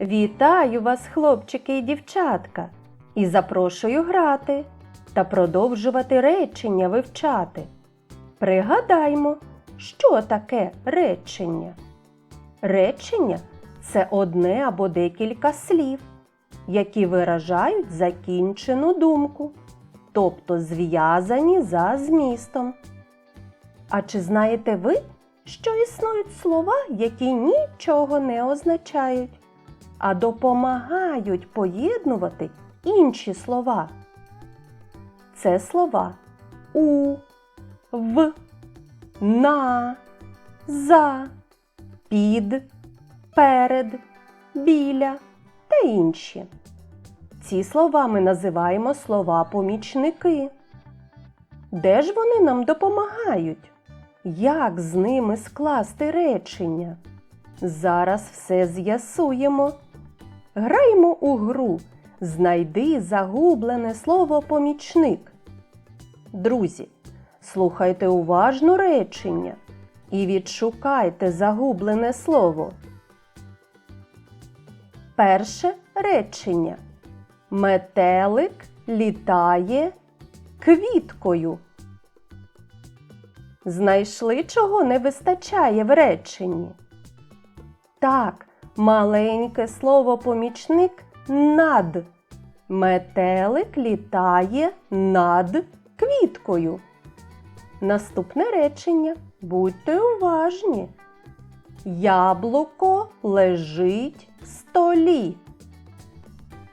Вітаю вас, хлопчики і дівчатка, і запрошую грати та продовжувати речення вивчати. Пригадаймо, що таке речення. Речення це одне або декілька слів, які виражають закінчену думку, тобто зв'язані за змістом. А чи знаєте ви, що існують слова, які нічого не означають, а допомагають поєднувати інші слова? Це слова у, в, на, за, під, перед, біля та інші. Ці слова ми називаємо слова-помічники. Де ж вони нам допомагають? Як з ними скласти речення? Зараз все з'ясуємо. Граємо у гру. Знайди загублене слово помічник. Друзі, слухайте уважно речення і відшукайте загублене слово. Перше речення. Метелик літає квіткою. Знайшли, чого не вистачає в реченні? Так, маленьке слово помічник над. Метелик літає над квіткою. Наступне речення. Будьте уважні. Яблуко лежить в столі.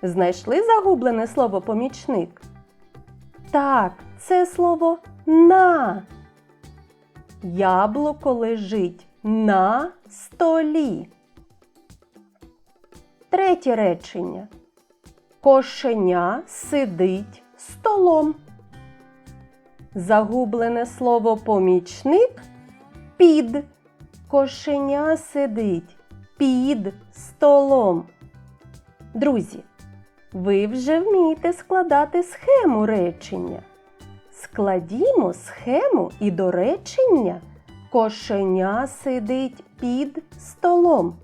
Знайшли загублене слово помічник? Так, це слово на. Яблуко лежить на столі. Третє речення. Кошеня сидить столом. Загублене слово помічник під. Кошеня сидить під столом. Друзі, ви вже вмієте складати схему речення. Складімо схему і до речення кошеня сидить під столом.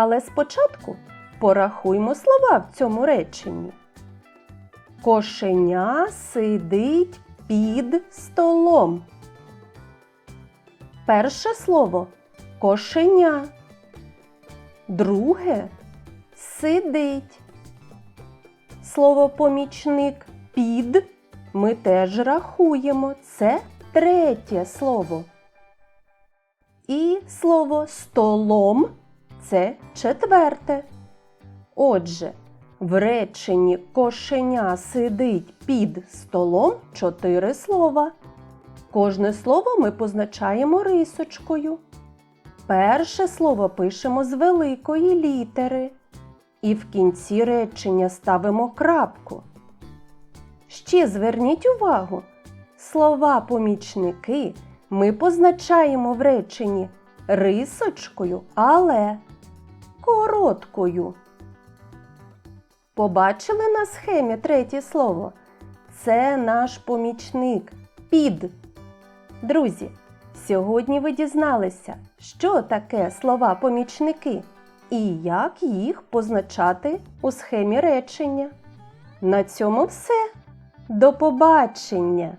Але спочатку порахуймо слова в цьому реченні. Кошеня сидить під столом. Перше слово кошеня. Друге сидить. Слово помічник під ми теж рахуємо. Це третє слово. І слово столом це четверте. Отже, в реченні кошеня сидить під столом чотири слова. Кожне слово ми позначаємо рисочкою. Перше слово пишемо з великої літери. І в кінці речення ставимо крапку. Ще зверніть увагу, слова помічники ми позначаємо в реченні рисочкою, але короткою. Побачили на схемі третє слово? Це наш помічник під. Друзі, сьогодні ви дізналися, що таке слова помічники і як їх позначати у схемі речення. На цьому все. До побачення!